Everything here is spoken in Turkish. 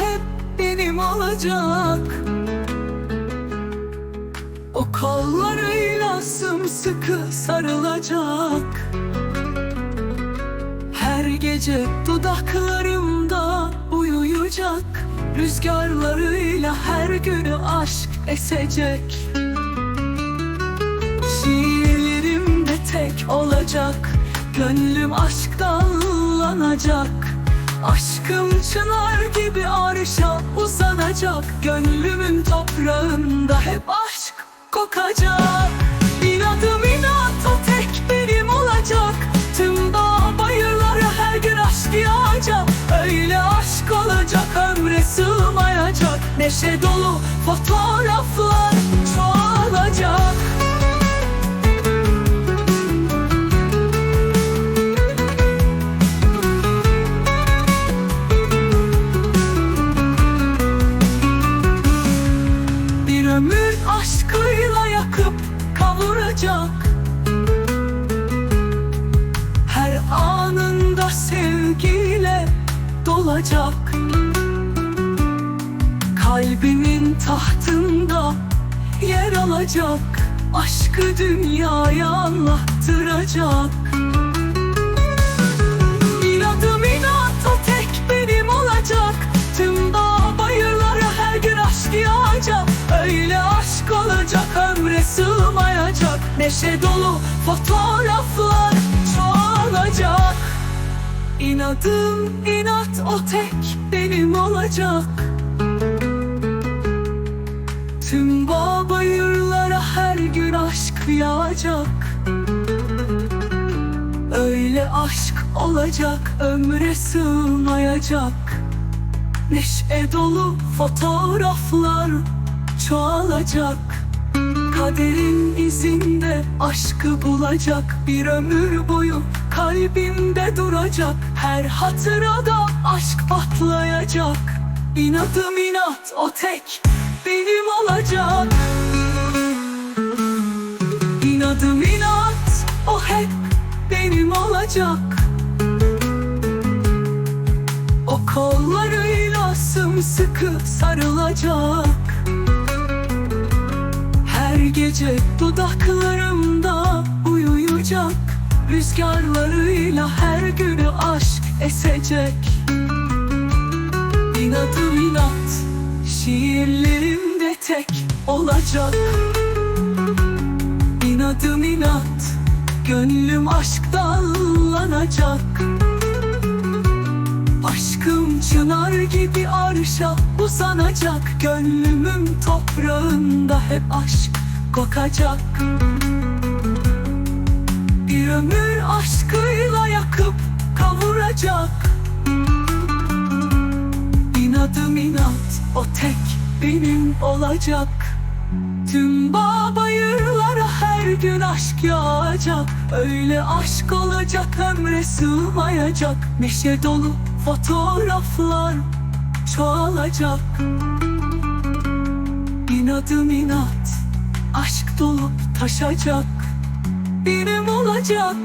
hep benim olacak. O kollarıyla sımsıkı sarılacak. Her gece dudaklarımda uyuyacak. Rüzgarlarıyla her günü aşk esecek. Şiirlerimde tek olacak. Gönlüm aşktan lanacak Aşkım çınar gibi arşa uzanacak Gönlümün toprağında. Hep aşk kokacak İnadım inat o tek benim olacak. Tüm dağ bayırlara her gün aşk yağacak. Öyle aşk olacak ömre sığmayacak. Neşe dolu fotoğraflar dolacak Kalbimin tahtında yer alacak. Aşkı dünyaya anlattıracak. İnadım inat o tek benim olacak. Tüm dağ bayırlara her gün aşk yağacak. Öyle aşk olacak ömre sığmayacak. Neşe dolu fotoğraflar çoğalacak İnadım inat o tek benim olacak. Tüm bağ bayırlara her gün aşk yağacak. Öyle aşk olacak ömre sığmayacak. Neşe dolu fotoğraflar çoğalacak Kaderin izinde aşkı bulacak Bir ömür boyu kalbimde duracak. Her hatırada aşk patlayacak. İnadım inat o tek benim olacak. İnadım inat o hep benim olacak. O kollarıyla sımsıkı sarılacak gece dudaklarımda uyuyacak. Rüzgarlarıyla her günü aşk esecek. İnadım inat Şiirlerimde tek olacak. İnadım inat Gönlüm aşktan lanacak Aşkım çınar gibi arşa uzanacak. Gönlümün toprağında hep aşk kokacak Bir ömür aşkıyla yakıp kavuracak. İnadım inat o tek benim olacak. Tüm bağ bayırlara her gün aşk yağacak. Öyle aşk olacak ömre sığmayacak. Neşe dolu fotoğraflar çoğalacak. İnadım inat dolup taşacak Benim olacak